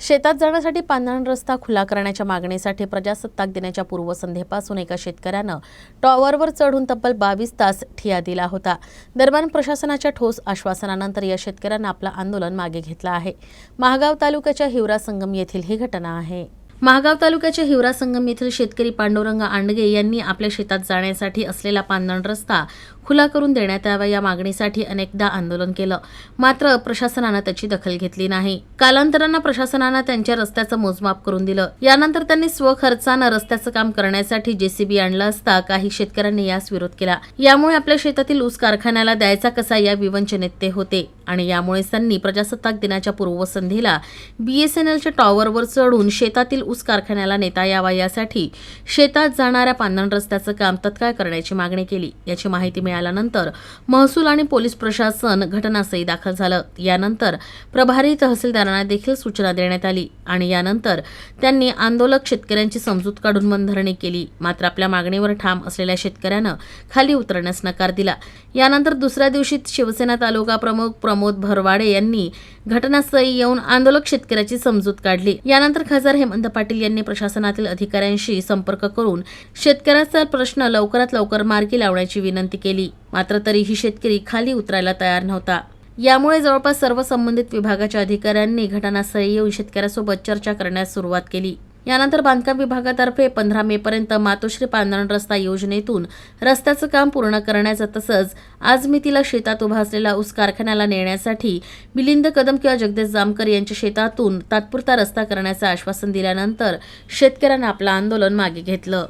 शेतात जाण्यासाठी पांढरण रस्ता खुला करण्याच्या मागणीसाठी प्रजासत्ताक दिनाच्या पूर्वसंध्येपासून एका शेतकऱ्यानं टॉवरवर चढून तब्बल बावीस तास ठिया दिला होता. दरम्यान प्रशासनाच्या ठोस आश्वासनानंतर या शेतकऱ्यानं आपलं आंदोलन मागे घेतलं आहे. महागाव तालुक्याच्या हिवरा संगम येथील ही घटना आहे. महागाव तालुक्याच्या हिवरा संगम येथील शेतकरी पांडुरंग आंडगे यांनी आपल्या शेतात जाण्यासाठी असलेला पांदण रस्ता खुला करून देण्यात यावा या मागणीसाठी अनेकदा आंदोलन केलं. मात्र प्रशासनानं त्याची दखल घेतली नाही. कालांतरानं प्रशासनानं त्यांच्या रस्त्याचं मोजमाप करून दिलं. यानंतर त्यांनी स्वखर्चानं रस्त्याचं काम करण्यासाठी जेसीबी आणलं असता काही शेतकऱ्यांनी यास विरोध केला. यामुळे आपल्या शेतातील ऊस कारखान्याला द्यायचा कसा या विवंचनेत ते होते आणि यामुळेच त्यांनी प्रजासत्ताक दिनाच्या पूर्वसंध्येला बीएसएनएलच्या टॉवरवर चढून शेतातील ऊस कारखान्याला नेता यावा यासाठी शेतात जाणाऱ्या पांधण रस्त्याचं काम तत्काळ करण्याची मागणी केली. याची माहिती मिळाली. मिळाल्यानंतर महसूल आणि पोलीस प्रशासन घटनास्थळी दाखल झालं. यानंतर प्रभारी तहसीलदारांना देखील सूचना देण्यात आली आणि यानंतर त्यांनी आंदोलक शेतकऱ्यांची समजूत काढून बंधरणी केली. मात्र आपल्या मागणीवर ठाम असलेल्या शेतकऱ्यानं खाली उतरण्यास नकार दिला. यानंतर दुसऱ्या दिवशी शिवसेना तालुका प्रमुख प्रमोद भरवाडे यांनी घटनास्थळी येऊन आंदोलक शेतकऱ्याची समजूत काढली. यानंतर खासदार हेमंत पाटील यांनी प्रशासनातील अधिकाऱ्यांशी संपर्क करून शेतकऱ्याचा प्रश्न लवकरात लवकर मार्गी लावण्याची विनंती केली. मात्र तरीही शेतकरी खाली उतरायला तयार नव्हता. यामुळे जवळपास सर्व संबंधित विभागाच्या अधिकाऱ्यांनी घटनास्थळी येऊन शेतकऱ्यासोबत चर्चा करण्यास सुरुवात केली. यानंतर बांधकाम विभागातर्फे पंधरा मे पर्यंत मातोश्री पांढरण रस्ता योजनेतून रस्त्याचं काम पूर्ण करण्याचं तसंच आज मी तिला शेतात उभा असलेला ऊस कारखान्याला नेण्यासाठी मिलिंद कदम किंवा जगदीश जामकर यांच्या शेतातून तात्पुरता रस्ता करण्याचं आश्वासन दिल्यानंतर शेतकऱ्यांनी आपलं आंदोलन मागे घेतलं.